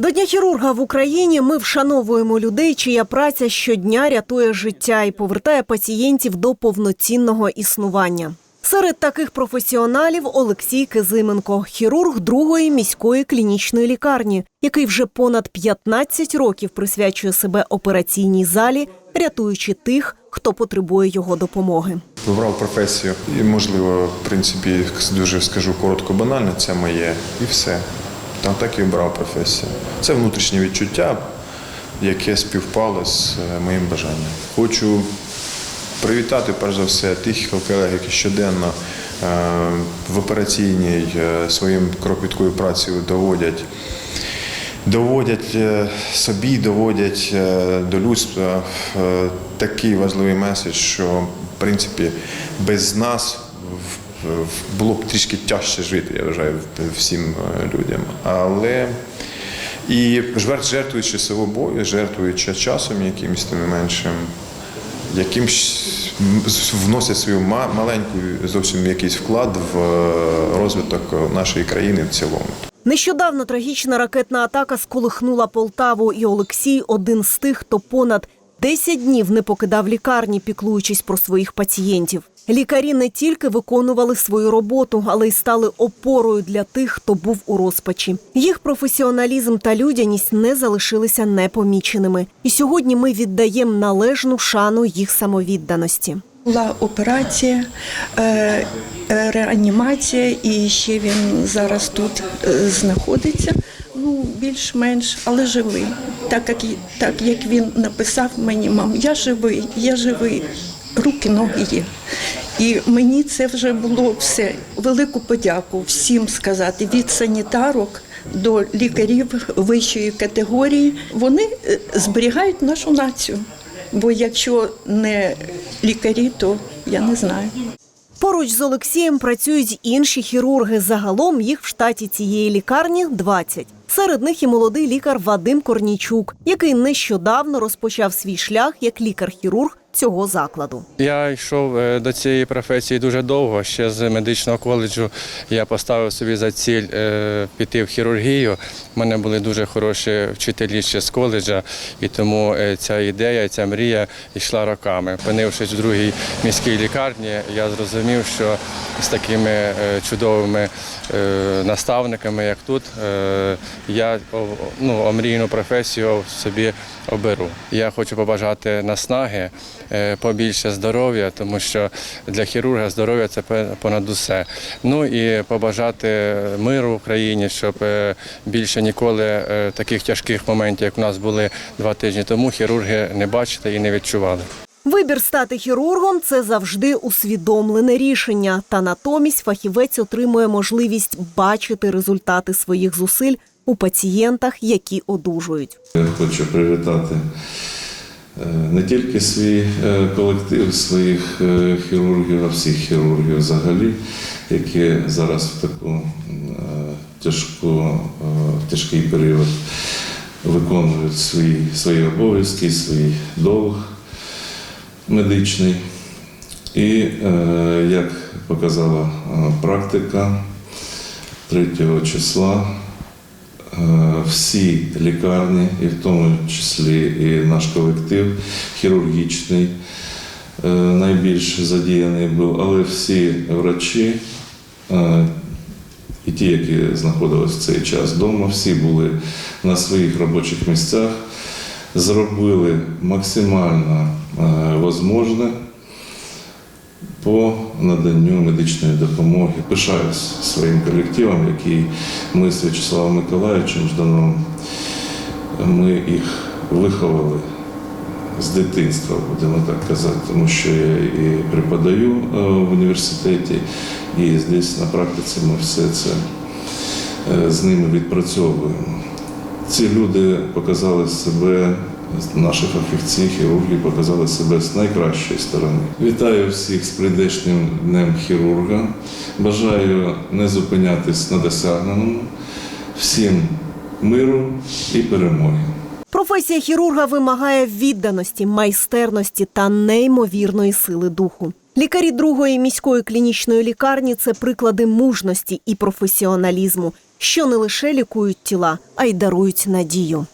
До Дня хірурга в Україні ми вшановуємо людей, чия праця щодня рятує життя і повертає пацієнтів до повноцінного існування. Серед таких професіоналів Олексій Кизименко, хірург другої міської клінічної лікарні, який вже понад 15 років присвячує себе операційній залі, рятуючи тих, хто потребує його допомоги. Вибрав професію і, можливо, в принципі, дуже скажу коротко, банально, це моє і все. Там так і обрав професію. Це внутрішнє відчуття, яке співпало з е, моїм бажанням. Хочу привітати, перш за все, тих колег, які щоденно е, в операційній е, своїм кропіткою працею доводять доводять собі, доводять до людства такий важливий меседж, що в принципі без нас було б трішки тяжче жити, я вважаю, всім е, людям. Але і жертвуючи собою, жертвуючи часом якимось тим не меншим, якимсь вносять свою ма- маленьку зовсім якийсь вклад в е, розвиток нашої країни в цілому. Нещодавно трагічна ракетна атака сколихнула Полтаву, і Олексій один з тих, хто понад 10 днів не покидав лікарні, піклуючись про своїх пацієнтів. Лікарі не тільки виконували свою роботу, але й стали опорою для тих, хто був у розпачі. Їх професіоналізм та людяність не залишилися непоміченими. І сьогодні ми віддаємо належну шану їх самовідданості. Була операція, е, е, реанімація, і ще він зараз тут е, знаходиться. Ну, більш-менш, але живий. Так як, так як він написав мені, мам, я живий, я живий, руки, ноги є. І мені це вже було все. Велику подяку всім сказати від санітарок до лікарів вищої категорії. Вони е, зберігають нашу націю. Бо якщо не лікарі, то я не знаю. Поруч з Олексієм працюють інші хірурги. Загалом їх в штаті цієї лікарні 20. Серед них і молодий лікар Вадим Корнійчук, який нещодавно розпочав свій шлях як лікар-хірург цього закладу. Я йшов е, до цієї професії дуже довго. Ще з медичного коледжу я поставив собі за ціль е, піти в хірургію. У мене були дуже хороші вчителі ще з коледжа, і тому е, ця ідея, ця мрія йшла роками. Опинившись в другій міській лікарні, я зрозумів, що з такими чудовими наставниками, як тут, я ну, омрійну професію собі оберу. Я хочу побажати наснаги, побільше здоров'я, тому що для хірурга здоров'я це понад усе. Ну і побажати миру в Україні, щоб е, більше ніколи е, таких тяжких моментів, як у нас були два тижні тому, хірурги не бачили і не відчували. Вибір стати хірургом це завжди усвідомлене рішення. Та натомість фахівець отримує можливість бачити результати своїх зусиль у пацієнтах, які одужують. Я хочу привітати е, не тільки свій е, колектив своїх е, хірургів, а всіх хірургів взагалі, які зараз в таку е, тяжку, е, тяжкий період виконують свої, свої обов'язки, свій долг медичний. І е, як показала е, практика 3 числа, Е, всі лікарні, і в тому числі і наш колектив хірургічний, е, найбільш задіяний був, але всі врачі, е, і ті, які знаходились в цей час вдома, всі були на своїх робочих місцях, зробили максимально е, возможне по наданню медичної допомоги. Пишаюсь своїм колективом, який ми з В'ячеславом Миколаївичем Жданом, ми їх виховали з дитинства, будемо так казати, тому що я і преподаю е, в університеті, і здесь на практиці ми все це е, з ними відпрацьовуємо. Ці люди показали себе, наші фахівці, хірурги показали себе з найкращої сторони. Вітаю всіх з прийдешнім днем хірурга. Бажаю не зупинятись на досягненому. Всім миру і перемоги. Професія хірурга вимагає відданості, майстерності та неймовірної сили духу. Лікарі другої міської клінічної лікарні це приклади мужності і професіоналізму. що не лише лікують тіла, а й дарують надію.